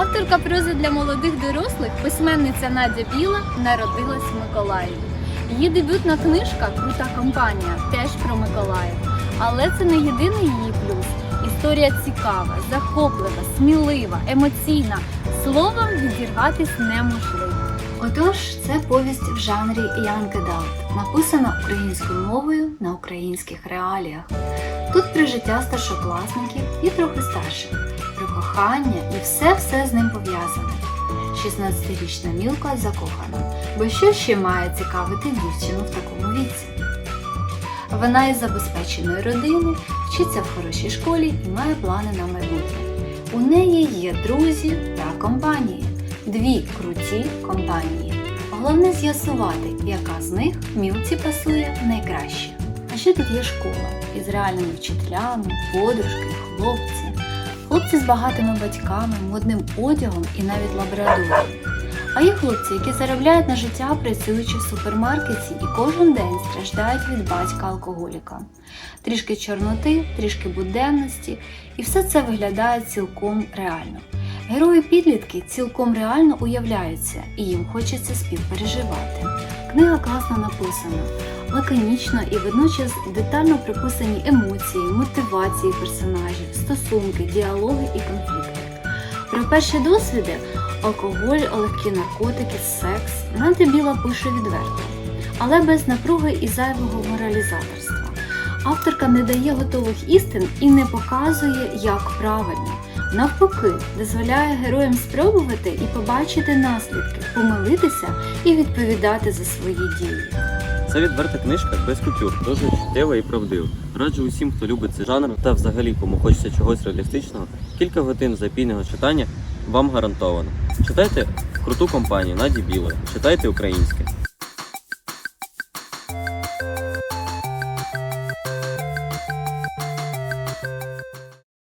Авторка прози для молодих дорослих, письменниця Надя Біла, народилась в Миколаєві. Її дебютна книжка Крута компанія теж про Миколаїв. Але це не єдиний її плюс. Історія цікава, захоплива, смілива, емоційна. Словом, відірватись неможливо. Повість в жанрі Young Adult, написана українською мовою на українських реаліях. Тут про життя старшокласників і трохи старших, про кохання і все-все з ним пов'язане. 16-річна Мілка закохана, бо що ще має цікавити дівчину в такому віці? Вона із забезпеченої родини, вчиться в хорошій школі і має плани на майбутнє. У неї є друзі та компанії, дві круті компанії. Головне з'ясувати, яка з них мілці пасує найкраще. А ще тут є школа із реальними вчителями, подружки, хлопці, хлопці з багатими батьками, модним одягом і навіть лабрадором. А є хлопці, які заробляють на життя, працюючи в супермаркеті і кожен день страждають від батька алкоголіка. Трішки чорноти, трішки буденності, і все це виглядає цілком реально. Герої підлітки цілком реально уявляються, і їм хочеться співпереживати. Книга класно написана, лаконічно і водночас детально приписані емоції, мотивації персонажів, стосунки, діалоги і конфлікти. Про перші досвіди алкоголь, легкі наркотики, секс Надя Біла пише відверто, але без напруги і зайвого моралізаторства. Авторка не дає готових істин і не показує, як правильно. Навпаки, дозволяє героям спробувати і побачити наслідки, помилитися і відповідати за свої дії. Це відверта книжка без купюр, дуже чуттєва і правдива. Раджу усім, хто любить цей жанр та взагалі кому хочеться чогось реалістичного, кілька годин запійного читання вам гарантовано. Читайте круту компанію Наді Білої, читайте українське.